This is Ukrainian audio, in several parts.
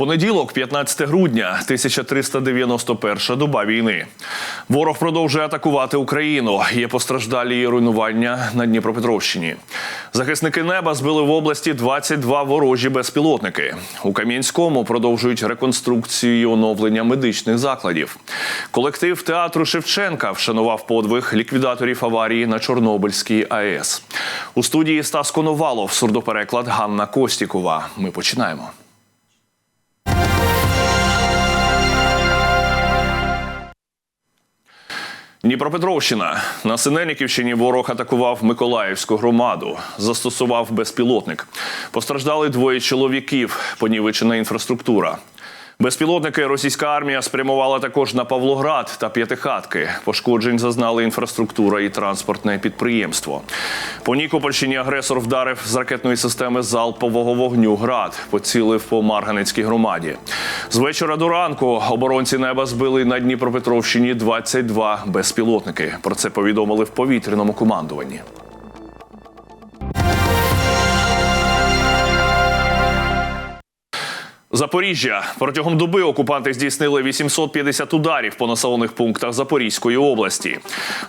Понеділок, 15 грудня, 1391 доба війни. Ворог продовжує атакувати Україну. Є постраждалі і руйнування на Дніпропетровщині. Захисники неба збили в області 22 ворожі безпілотники. У Кам'янському продовжують реконструкцію і оновлення медичних закладів. Колектив театру Шевченка вшанував подвиг ліквідаторів аварії на Чорнобильській АЕС. У студії Стас Коновалов, сурдопереклад Ганна Костікова. Ми починаємо. Дніпропетровщина на Синельниківщині ворог атакував Миколаївську громаду, застосував безпілотник. Постраждали двоє чоловіків, понівечена інфраструктура. Безпілотники російська армія спрямувала також на Павлоград та П'ятихатки. Пошкоджень зазнали інфраструктура і транспортне підприємство. По Нікопольщині агресор вдарив з ракетної системи залпового вогню град, поцілив по Марганецькій громаді. З вечора до ранку оборонці неба збили на Дніпропетровщині 22 безпілотники. Про це повідомили в повітряному командуванні. Запоріжжя протягом доби окупанти здійснили 850 ударів по населених пунктах Запорізької області.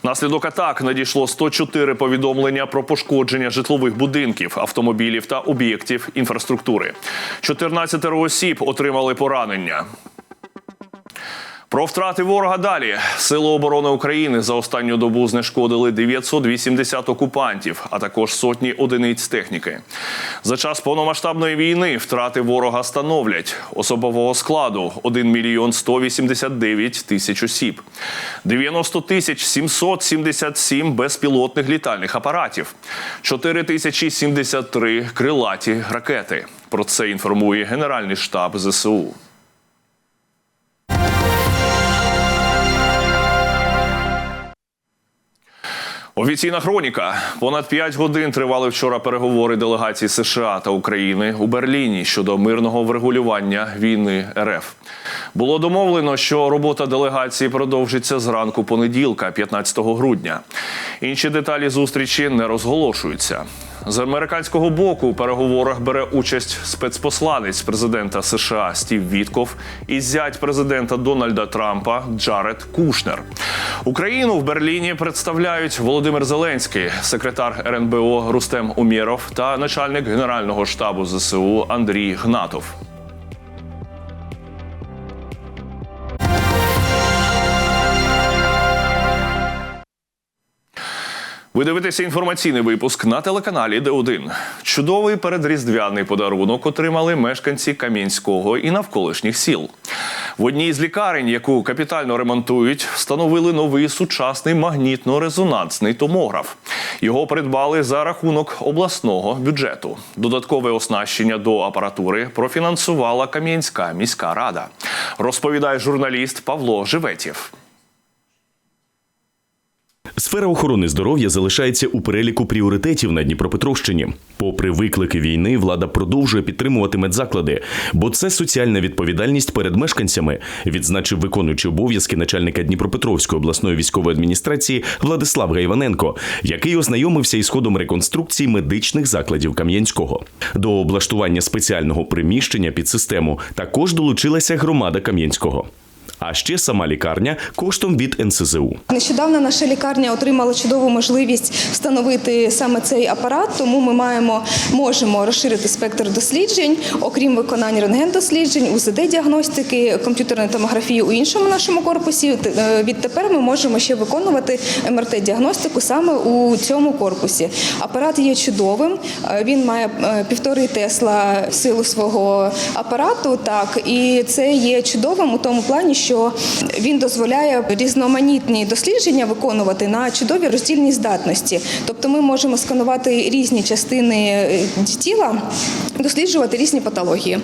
Внаслідок атак надійшло 104 повідомлення про пошкодження житлових будинків, автомобілів та об'єктів інфраструктури. 14 осіб отримали поранення. Про втрати ворога далі. Сили оборони України за останню добу знешкодили 980 окупантів, а також сотні одиниць техніки. За час повномасштабної війни втрати ворога становлять особового складу 1 мільйон 189 тисяч осіб, 90 тисяч 777 безпілотних літальних апаратів, 4 тисячі 73 крилаті ракети. Про це інформує Генеральний штаб ЗСУ. Офіційна хроніка. Понад 5 годин тривали вчора переговори делегацій США та України у Берліні щодо мирного врегулювання війни РФ. Було домовлено, що робота делегації продовжиться зранку понеділка, 15 грудня. Інші деталі зустрічі не розголошуються. З американського боку у переговорах бере участь спецпосланець президента США Стів Вітков і зять президента Дональда Трампа Джаред Кушнер. Україну в Берліні представляють Володимир Зеленський, секретар РНБО Рустем Умєров та начальник генерального штабу ЗСУ Андрій Гнатов. Ви дивитеся інформаційний випуск на телеканалі Д1. Чудовий передріздвяний подарунок отримали мешканці Кам'янського і навколишніх сіл. В одній з лікарень, яку капітально ремонтують, встановили новий сучасний магнітно-резонансний томограф. Його придбали за рахунок обласного бюджету. Додаткове оснащення до апаратури профінансувала Кам'янська міська рада. Розповідає журналіст Павло Живетєв. Сфера охорони здоров'я залишається у переліку пріоритетів на Дніпропетровщині. Попри виклики війни, влада продовжує підтримувати медзаклади, бо це соціальна відповідальність перед мешканцями, відзначив виконуючий обов'язки начальника Дніпропетровської обласної військової адміністрації Владислав Гайваненко, який ознайомився із ходом реконструкції медичних закладів Кам'янського. До облаштування спеціального приміщення під систему також долучилася громада Кам'янського. А ще сама лікарня коштом від НСЗУ. Нещодавно наша лікарня отримала чудову можливість встановити саме цей апарат, тому ми маємо можемо розширити спектр досліджень, окрім виконання рентген-досліджень, УЗД-діагностики, комп'ютерної томографії у іншому нашому корпусі. Е, Відтепер ми можемо ще виконувати МРТ-діагностику саме у цьому корпусі. Апарат є чудовим. е, Він має е, півтори тесла силу свого апарату. Так і це є чудовим у тому плані, що він дозволяє різноманітні дослідження виконувати на чудові роздільні здатності. Тобто ми можемо сканувати різні частини е, тіла, досліджувати різні патології.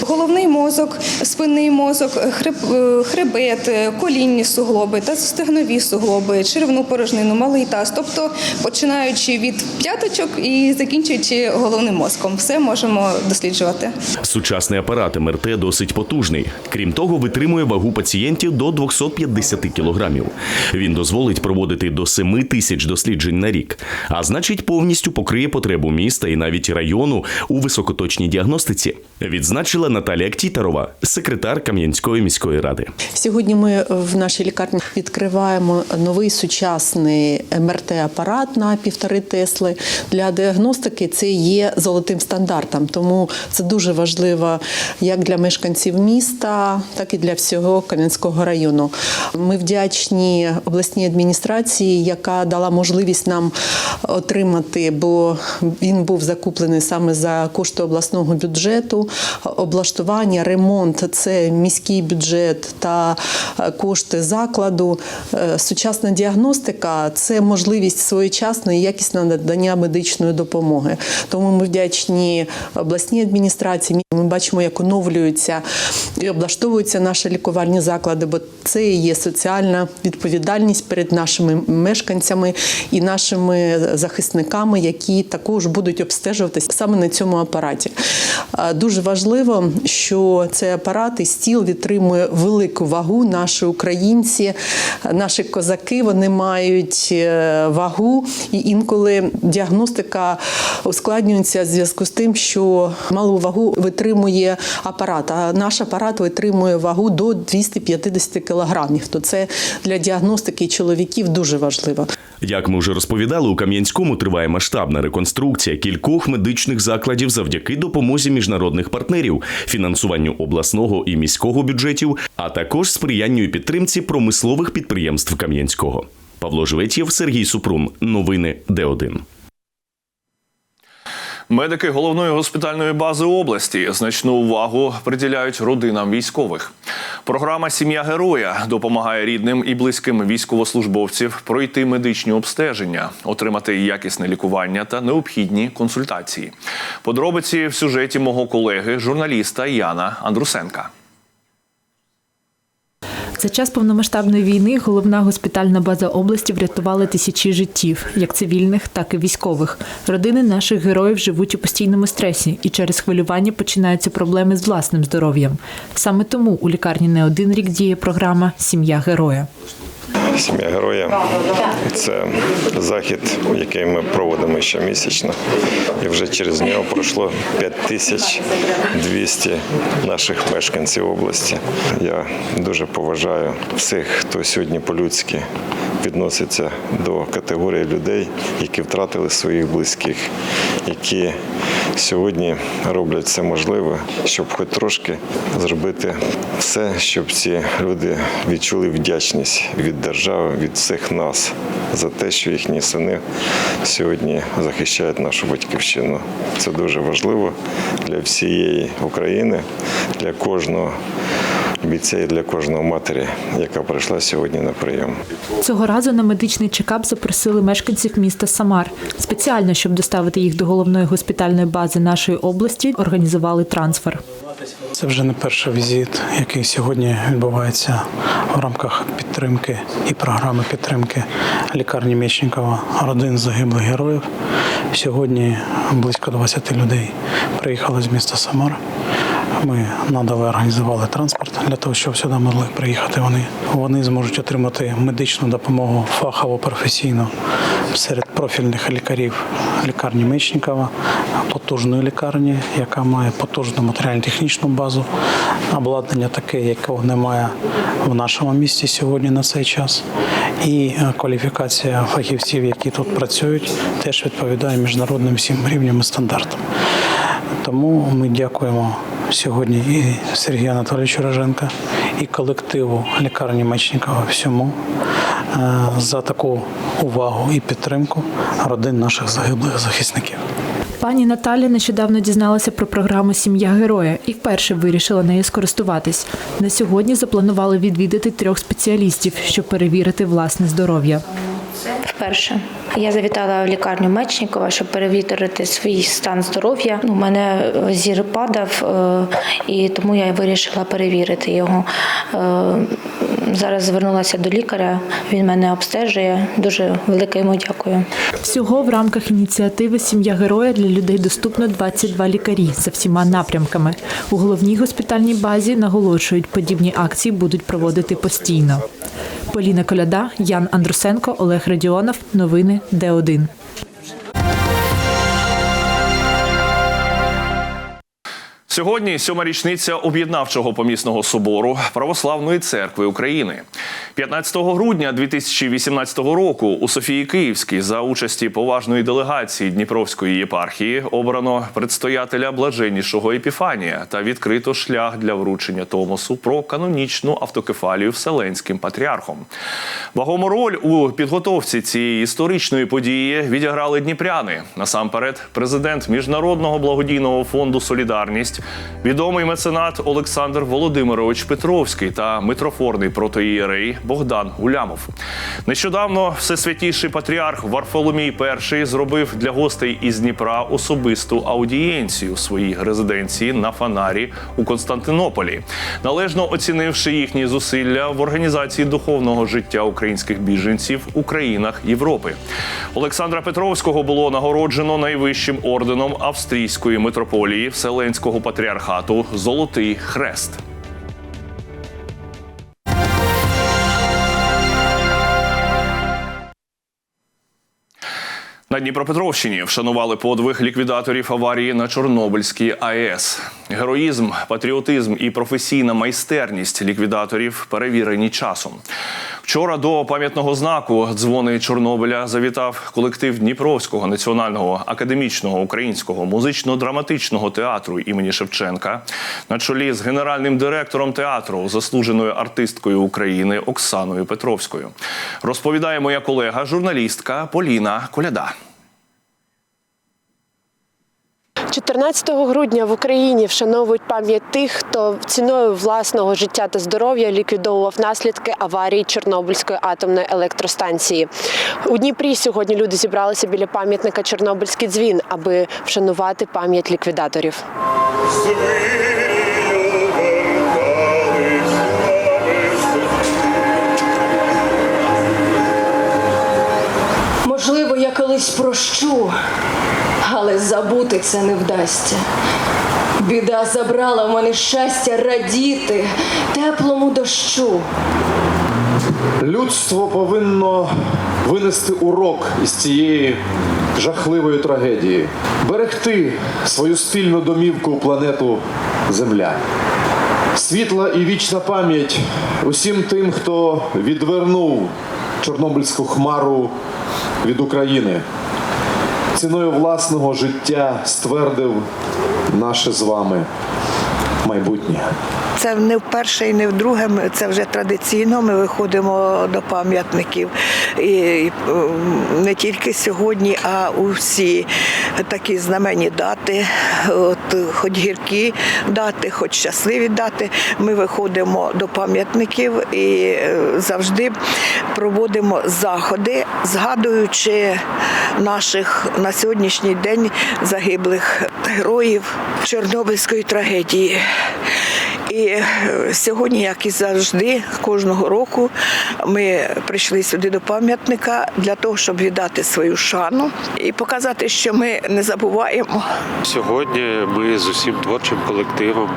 Головний мозок, спинний мозок, е, хребет, е, колінні суглоби, та стегнові суглоби, черевну порожнину, малий таз. Тобто, починаючи від п'яточок і закінчуючи головним мозком, все можемо досліджувати. Сучасний апарат МРТ досить потужний. Крім того, витримує вагу пацієнта пацієнтів до 250 кілограмів. Він дозволить проводити до 7 тисяч досліджень на рік, а значить, повністю покриє потребу міста і навіть району у високоточній діагностиці. Відзначила Наталія Ктітарова, секретар Кам'янської міської ради. Сьогодні ми в нашій лікарні відкриваємо новий сучасний МРТ-апарат на півтори Тесли. Для діагностики це є золотим стандартом, тому це дуже важливо як для мешканців міста, так і для всього Кам'янського району. Ми вдячні обласній адміністрації, яка дала можливість нам отримати, бо він був закуплений саме за кошти обласного бюджету. Облаштування, ремонт це міський бюджет та е, кошти закладу. Е, Сучасна діагностика це можливість своєчасної і якісного надання медичної допомоги. Тому ми вдячні обласній адміністрації. Ми бачимо, як оновлюються і облаштовуються наші лікувальні заклади, бо це і є соціальна відповідальність перед нашими мешканцями і нашими захисниками, які також будуть обстежуватися саме на цьому апараті. Дуже важливо, що цей апарат і стіл відтримує велику вагу. Наші українці, наші козаки, вони мають е, вагу, і інколи діагностика ускладнюється в зв'язку з тим, що малу вагу витримує апарат. А наш апарат витримує вагу до 250 кілограмів. То це для діагностики чоловіків дуже важливо. Як ми вже розповідали, у Кам'янському триває масштабна реконструкція кількох медичних закладів завдяки допомозі міжнародних партнерів, фінансуванню обласного і міського бюджетів, а також сприянню і підтримці промислових підприємств Кам'янського. Павло Живетєв, Сергій Супрун. Новини Д1. Медики головної госпітальної бази області значну увагу приділяють родинам військових. Програма Сім'я героя допомагає рідним і близьким військовослужбовців пройти медичні обстеження, отримати якісне лікування та необхідні консультації. Подробиці в сюжеті мого колеги, журналіста Яна Андрусенка. За час повномасштабної війни головна госпітальна база області врятувала тисячі життів, як цивільних, так і військових. Родини наших героїв живуть у постійному стресі, і через хвилювання починаються проблеми з власним здоров'ям. Саме тому у лікарні не один рік діє програма Сім'я героя. Сім'я героя це захід, який ми проводимо щомісячно. І вже через нього пройшло 5200 наших мешканців області. Я дуже поважаю всіх, хто сьогодні по-людськи відноситься до категорії людей, які втратили своїх близьких, які сьогодні роблять все можливе, щоб хоч трошки зробити все, щоб ці люди відчули вдячність від держави, від всіх нас за те, що їхні сини сьогодні захищають нашу батьківщину. Це дуже важливо для всієї України, для кожного бійця і для кожного матері, яка прийшла сьогодні на прийом. Цього разу на медичний чекап запросили мешканців міста Самар. Спеціально, щоб доставити їх до головної госпітальної бази нашої області, організували трансфер. Це вже не перший візит, який сьогодні відбувається в рамках підтримки і програми підтримки лікарні Мєчникова родин загиблих героїв. Сьогодні близько 20 людей приїхали з міста Самара. Ми надали організували транспорт для того, щоб сюди могли приїхати вони. Вони зможуть отримати медичну допомогу фахово професійно серед профільних лікарів лікарні Мечникова, потужної лікарні, яка має потужну матеріально-технічну базу, обладнання таке, якого немає в нашому місті сьогодні на цей час. І е, кваліфікація фахівців, які тут працюють, теж відповідає міжнародним всім рівням і стандартам. Тому ми дякуємо сьогодні і Сергію Анатолійовичу Роженка, і колективу лікарні Мечникова всьому е, за таку увагу і підтримку родин наших загиблих захисників. Пані Наталя нещодавно дізналася про програму Сім'я героя і вперше вирішила нею скористуватись. На сьогодні запланували відвідати трьох спеціалістів, щоб перевірити власне здоров'я. Вперше я завітала в лікарню Мечникова, щоб перевірити свій стан здоров'я. У мене зір падав, е, і тому я вирішила перевірити його. Е, зараз звернулася до лікаря. Він мене обстежує. Дуже велике йому дякую. Всього в рамках ініціативи Сім'я героя для людей доступно 22 лікарі за всіма напрямками. У головній госпітальній базі наголошують, подібні акції будуть проводити постійно. Поліна Коляда, Ян Андрусенко, Олег Радіонов. Новини Д1. Сьогодні сьома річниця об'єднавчого помісного собору Православної церкви України. 15 грудня 2018 року у Софії Київській за участі поважної делегації Дніпровської єпархії обрано предстоятеля блаженнішого Епіфанія та відкрито шлях для вручення Томосу про канонічну автокефалію Вселенським патріархом. Вагому роль у підготовці цієї історичної події відіграли дніпряни. Насамперед, президент Міжнародного благодійного фонду Солідарність, відомий меценат Олександр Володимирович Петровський та митрофорний протоієрей Богдан Гулямов. Нещодавно всесвятіший патріарх Варфоломій І зробив для гостей із Дніпра особисту аудієнцію в своїй резиденції на Фанарі у Константинополі, належно оцінивши їхні зусилля в організації духовного життя українських біженців у країнах Європи. Олександра Петровського було нагороджено найвищим орденом австрійської митрополії Вселенського патріархату Золотий Хрест. На Дніпропетровщині вшанували подвиг ліквідаторів аварії на Чорнобильській АЕС. Героїзм, патріотизм і професійна майстерність ліквідаторів перевірені часом. Вчора до пам'ятного знаку дзвони Чорнобиля завітав колектив Дніпровського національного академічного українського музично-драматичного театру імені Шевченка на чолі з генеральним директором театру, заслуженою артисткою України Оксаною Петровською. Розповідає моя колега, журналістка Поліна Коляда. 14 грудня в Україні вшановують пам'ять тих, хто ціною власного життя та здоров'я ліквідовував наслідки аварії Чорнобильської атомної електростанції. У Дніпрі сьогодні люди зібралися біля пам'ятника Чорнобильський дзвін, аби вшанувати пам'ять ліквідаторів. Можливо, я колись прощу, але забути це не вдасться. Біда забрала в мене щастя радіти теплому дощу. Людство повинно винести урок із цієї жахливої трагедії, берегти свою спільну домівку планету Земля. Світла і вічна пам'ять усім тим, хто відвернув Чорнобильську хмару від України. Ціною власного життя ствердив наше з вами майбутнє. Це не вперше і не вдруге. Це вже традиційно. Ми виходимо до пам'ятників і, не тільки сьогодні, а у всі такі знаменні дати, от хоч гіркі дати, хоч щасливі дати. Ми виходимо до пам'ятників і е, завжди проводимо заходи, згадуючи наших на сьогоднішній день загиблих героїв Чорнобильської трагедії. І е, сьогодні, як і завжди, кожного року ми прийшли сюди до пам'ятника для того, щоб віддати свою шану і показати, що ми не забуваємо. Сьогодні ми з усім творчим колективом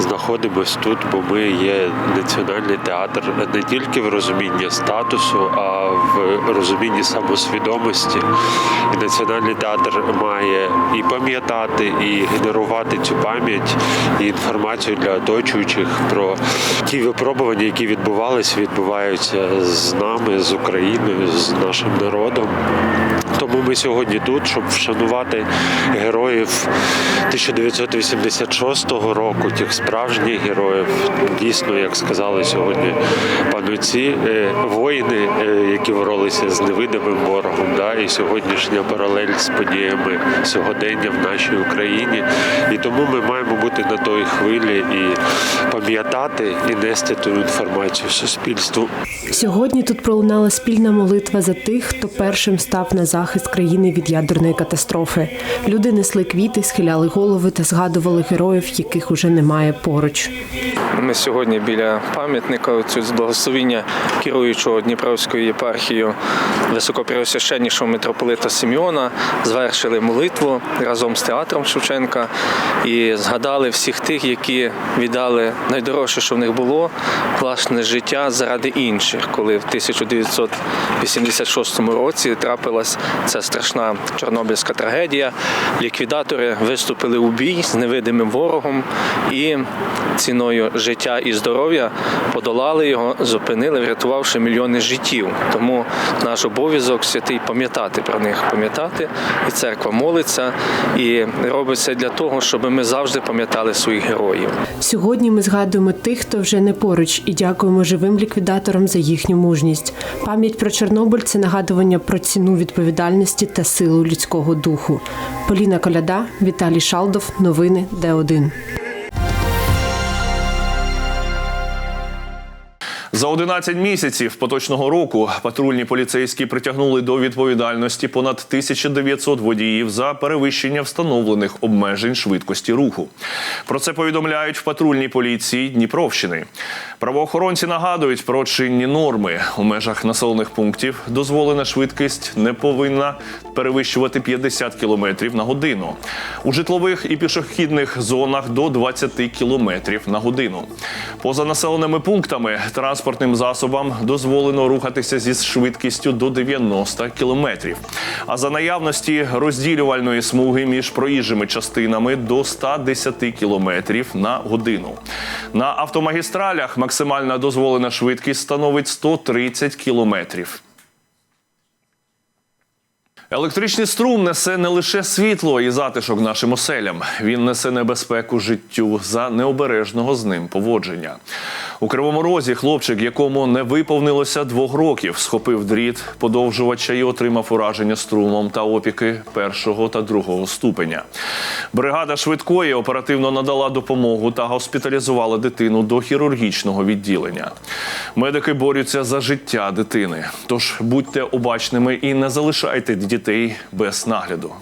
знаходимося тут, бо ми є національний театр не тільки в розумінні статусу, а в розумінні самосвідомості. І національний театр має і пам'ятати, і генерувати цю пам'ять і інформацію для оточуючих про ті випробування, які відбувалися, відбуваються з нами, з Україною, з нашим народом. Тому ми сьогодні тут, щоб вшанувати героїв 1986 року, тих справжніх героїв. Дійсно, як сказали сьогодні пануці, е, воїни, е, які боролися з невидимим ворогом. І сьогоднішня паралель з подіями сьогодення в нашій Україні. І тому ми маємо бути на той хвилі і пам'ятати і нести ту інформацію суспільству. Сьогодні тут пролунала спільна молитва за тих, хто першим став на захист країни від ядерної катастрофи. Люди несли квіти, схиляли голови та згадували героїв, яких уже немає поруч. Ми сьогодні біля пам'ятника цю з благословіння керуючого Дніпровською єпархією високопреосвященнішого митрополита Сімеона звершили молитву разом з театром Шевченка і згадали всіх тих, які віддали найдорожче, що в них було, власне життя заради інших, коли в 1986 році трапилась ця страшна чорнобильська трагедія. Ліквідатори виступили у бій з невидимим ворогом і ціною життя і здоров'я подолали його, зупинили, врятувавши мільйони життів. Тому наш обов'язок святий пам'ятати про них, пам'ятати, і церква молиться і робить все для того, щоб ми завжди пам'ятали своїх героїв. Сьогодні ми згадуємо тих, хто вже не поруч, і дякуємо живим ліквідаторам за їхню мужність. Пам'ять про Чорнобиль це нагадування про ціну відповідальності та силу людського духу. Поліна Коляда, Віталій Шалдов, новини Д1. За 11 місяців поточного року патрульні поліцейські притягнули до відповідальності понад 1900 водіїв за перевищення встановлених обмежень швидкості руху. Про це повідомляють в патрульній поліції Дніпровщини. Правоохоронці нагадують про чинні норми у межах населених пунктів. Дозволена швидкість не повинна перевищувати 50 км на годину. У житлових і пішохідних зонах до 20 км на годину. Поза населеними пунктами транспортним засобам дозволено рухатися зі швидкістю до 90 кілометрів. А за наявності розділювальної смуги між проїжджими частинами до 110 кілометрів на годину. На автомагістралях максимальна дозволена швидкість становить 130 кілометрів. Електричний струм несе не лише світло і затишок нашим оселям. Він несе небезпеку життю за необережного з ним поводження. У кривому розі хлопчик, якому не виповнилося двох років, схопив дріт подовжувача і отримав ураження струмом та опіки першого та другого ступеня. Бригада швидкої оперативно надала допомогу та госпіталізувала дитину до хірургічного відділення. Медики борються за життя дитини. Тож будьте обачними і не залишайте дітей без нагляду.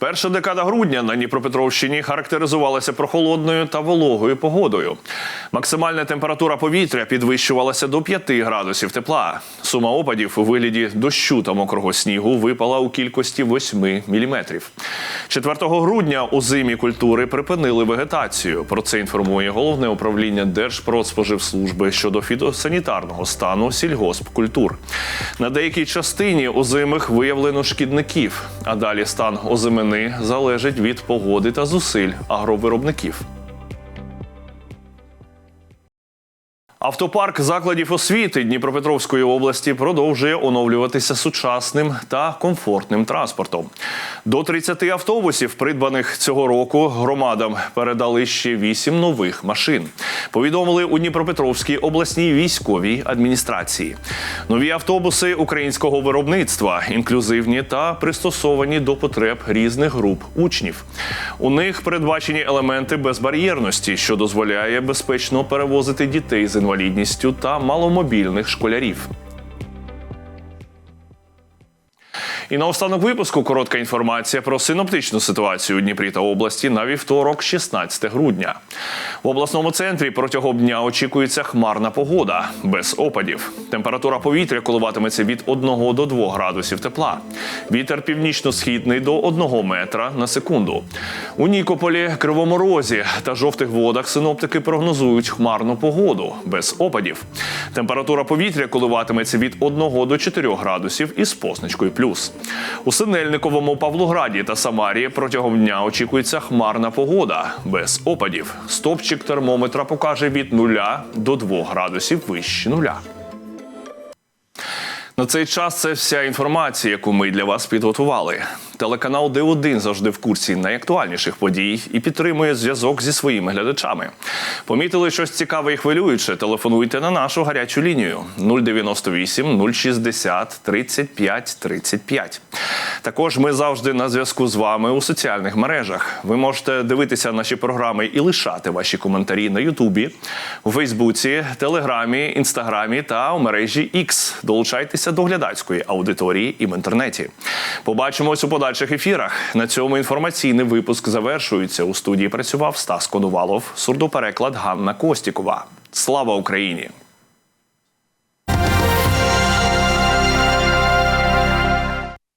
Перша декада грудня на Дніпропетровщині характеризувалася прохолодною та вологою погодою. Максимальна температура повітря підвищувалася до 5 градусів тепла. Сума опадів у вигляді дощу та мокрого снігу випала у кількості 8 міліметрів. 4 грудня у зимі культури припинили вегетацію. Про це інформує головне управління Держпродспоживслужби щодо фітосанітарного стану сільгоспкультур. На деякій частині озимих виявлено шкідників, а далі стан озимини залежить від погоди та зусиль агровиробників. Автопарк закладів освіти Дніпропетровської області продовжує оновлюватися сучасним та комфортним транспортом. До 30 автобусів, придбаних цього року, громадам передали ще 8 нових машин. Повідомили у Дніпропетровській обласній військовій адміністрації. Нові автобуси українського виробництва, інклюзивні та пристосовані до потреб різних груп учнів. У них передбачені елементи безбар'єрності, що дозволяє безпечно перевозити дітей з інвалідністю та маломобільних школярів. І наостанок випуску коротка інформація про синоптичну ситуацію у Дніпрі та області на вівторок, 16 грудня. В обласному центрі протягом дня очікується хмарна погода без опадів. Температура повітря коливатиметься від 1 до 2 градусів тепла. Вітер північно-східний до 1 метра на секунду. У Нікополі, Кривому Розі та жовтих водах синоптики прогнозують хмарну погоду без опадів. Температура повітря коливатиметься від 1 до 4 градусів із позначкою плюс. У Синельниковому, Павлограді та Самарії протягом дня очікується хмарна погода без опадів. Стопчик термометра покаже від 0 до 2 градусів вище нуля. На цей час це вся інформація, яку ми для вас підготували. Телеканал Д1 завжди в курсі найактуальніших подій і підтримує зв'язок зі своїми глядачами. Помітили щось цікаве і хвилююче? Телефонуйте на нашу гарячу лінію 098 060 35 35. Також ми завжди на зв'язку з вами у соціальних мережах. Ви можете дивитися наші програми і лишати ваші коментарі на Ютубі, у Фейсбуці, Телеграмі, Інстаграмі та у мережі X. Долучайтеся до глядацької аудиторії і в інтернеті. Побачимось у подальших ефірах. На цьому інформаційний випуск завершується. У студії працював Стас Конувалов, сурдопереклад Ганна Костікова. Слава Україні!